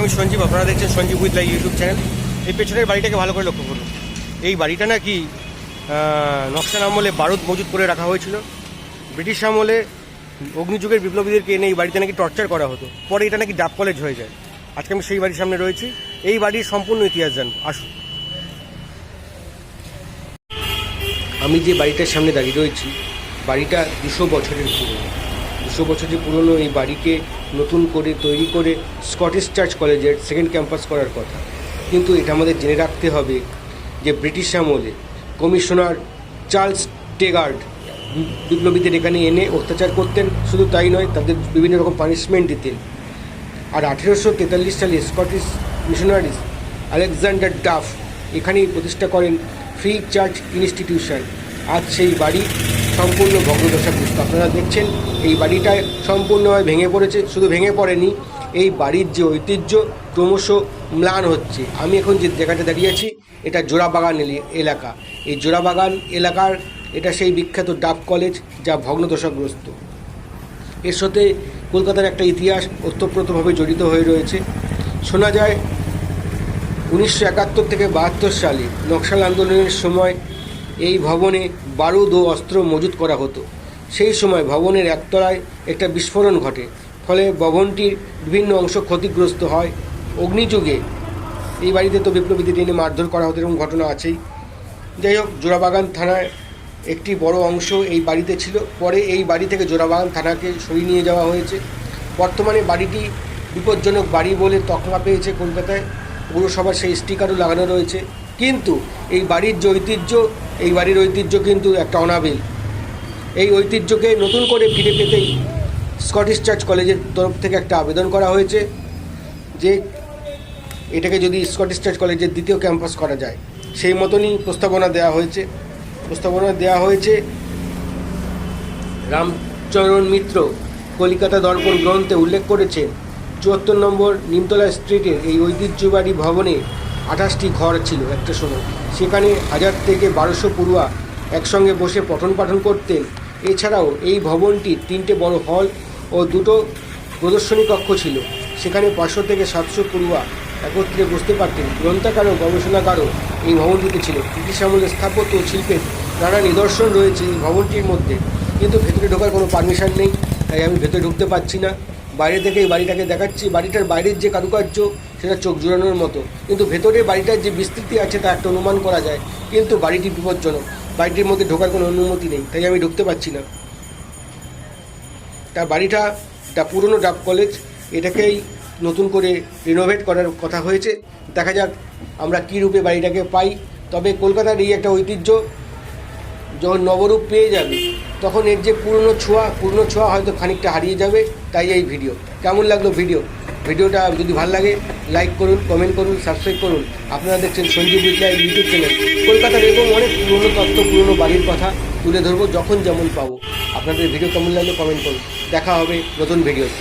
আমি সঞ্জীব আপনারা দেখছেন সঞ্জীব উইথ লাই ইউটিউব চ্যানেল এই পেছনের বাড়িটাকে ভালো করে লক্ষ্য করুন। এই বাড়িটা নাকি আহ, নকশাল আমলে বারুদ মজুত করে রাখা হয়েছিল। ব্রিটিশ আমলে অগ্নিযুগের বিপ্লবীদেরকে এনে এই বাড়িতে নাকি টর্চার করা হতো। পরে এটা নাকি ডাব কলেজ হয়ে যায়। আজকে আমি সেই বাড়ির সামনে রয়েছি। এই বাড়ির সম্পূর্ণ ইতিহাস জানব আসুন। আমি যে বাড়িটার সামনে দাঁড়িয়ে রয়েছি বাড়িটা দুশো বছরের পুরনো। দুশো বছরের পুরনো এই বাড়িকে নতুন করে তৈরি করে স্কটিশ চার্চ কলেজের সেকেন্ড ক্যাম্পাস করার কথা। কিন্তু এটা আমাদের জেনে রাখতে হবে যে ব্রিটিশ আমলে কমিশনার চার্লস টেগার্ড বিপ্লবীদের এখানে এনে অত্যাচার করতেন। শুধু তাই নয়, তাদের বিভিন্ন রকম পানিশমেন্ট দিতেন। আর আঠেরোশো তেতাল্লিশ সালে স্কটিশ মিশনারিস আলেকজান্ডার ডাফ এখানেই প্রতিষ্ঠা করেন ফ্রি চার্চ ইনস্টিটিউশন আজ সেই বাড়ি সম্পূর্ণ ভগ্নদশাগ্রস্ত আপনারা দেখছেন, এই বাড়িটা সম্পূর্ণভাবে ভেঙে পড়েছে, শুধু ভেঙে পড়েনি, এই বাড়ির যে ঐতিহ্য ক্রমশ ম্লান হচ্ছে। আমি এখন যে জায়গাটা দাঁড়িয়ে আছি, এটা জোড়াবাগান এলি- এলাকা। এই জোড়াবাগান এলাকার এটা সেই বিখ্যাত ডাব কলেজ যা ভগ্নদশাগ্রস্ত। এর সাথে কলকাতার একটা ইতিহাস ওতপ্রোতভাবে জড়িত হয়ে রয়েছে। শোনা যায়, উনিশশো একাত্তর থেকে বাহাত্তর সালে নকশাল আন্দোলনের সময় এই ভবনে বারুদ ও অস্ত্র মজুত করা হতো। সেই সময় ভবনের একতলায় একটা বিস্ফোরণ ঘটে, ফলে ভবনটির বিভিন্ন অংশ ক্ষতিগ্রস্ত হয়। অগ্নিযুগে এই বাড়িতে তো বিপ্লবীদের এনে মারধর করা হতো এরকম ঘটনা আছেই। যাই হোক, জোড়াবাগান থানায় একটি বড় অংশ এই বাড়িতে ছিল। পরে এই বাড়ি থেকে জোড়াবাগান থানাকে সরিয়ে নিয়ে যাওয়া হয়েছে। বর্তমানে বাড়িটি বিপজ্জনক বাড়ি বলে তকমা পেয়েছে কলকাতায়। পৌরসভার সেই স্টিকারও লাগানো রয়েছে। কিন্তু এই বাড়ির যে ঐতিহ্য, এই বাড়ির ঐতিহ্য কিন্তু একটা অনাবিল। এই ঐতিহ্যকে নতুন করে ফিরে পেতেই স্কটিশ চার্চ কলেজের তরফ থেকে একটা আবেদন করা হয়েছে যে এটাকে যদি স্কটিশ চার্চ কলেজের দ্বিতীয় ক্যাম্পাস করা যায়। সেই মতনই প্রস্তাবনা দেওয়া হয়েছে। প্রস্তাবনা দেওয়া হয়েছে রামচরণ মিত্র কলিকাতা দর্পণ গ্রন্থে উল্লেখ করেছেন, চুয়াত্তর নম্বর নিমতলা স্ট্রিটের এই ঐতিহ্যবাড়ি ভবনে আঠাশটি ঘর ছিল একটা সময়। সেখানে হাজার থেকে বারোশো পড়ুয়া একসঙ্গে বসে পঠন পাঠন করতেন। এছাড়াও এই ভবনটির তিনটে বড় হল ও দুটো প্রদর্শনী কক্ষ ছিল। সেখানে পাঁচশো থেকে সাতশো পড়ুয়া একত্রে বসতে পারতেন। গ্রন্থাকার ও গবেষণাকারও এই ভবনটিতে ছিল। ব্রিটিশ আমলের স্থাপত্য ও শিল্পের নানা নিদর্শন রয়েছে এই ভবনটির মধ্যে। কিন্তু ভেতরে ঢোকার কোনো পারমিশন নেই, তাই আমি ভেতরে ঢুকতে পারছি না। বাইরে থেকে এই বাড়িটাকে দেখাচ্ছি। বাড়িটার বাইরের যে কারুকার্য সেটা চোখ জুড়ানোর মতো। কিন্তু ভেতরে বাড়িটার যে বিস্তৃতি আছে তা একটা অনুমান করা যায়, কিন্তু বাড়িটি বিপজ্জনক। বাড়িটির মধ্যে ঢোকার কোনো অনুমতি নেই, তাই আমি ঢুকতে পারছি না। তার বাড়িটা একটা পুরনো ডাব কলেজ, এটাকেই নতুন করে রিনোভেট করার কথা হয়েছে। দেখা যাক আমরা কী রূপে বাড়িটাকে পাই। তবে কলকাতার এই একটা ঐতিহ্য, যখন নবরূপ পেয়ে যাবে, তখন এর যে পুরনো ছোঁয়া পুরনো ছোঁয়া হয়তো খানিকটা হারিয়ে যাবে, তাই এই ভিডিও। কেমন লাগল ভিডিও? ভিডিওটা যদি ভালো লাগে লাইক করুন কমেন্ট করুন সাবস্ক্রাইব করুন। আপনারা দেখছেন সঞ্জীব বিদ্যা ইউটিউব চ্যানেল কলকাতার এরকম অনেক পুরনো তত্ত্ব, পুরনো বাড়ির কথা তুলে ধরবো, যখন যেমন পাবো। আপনাদের ভিডিও কেমন লাগলে কমেন্ট করুন। দেখা হবে নতুন ভিডিওতে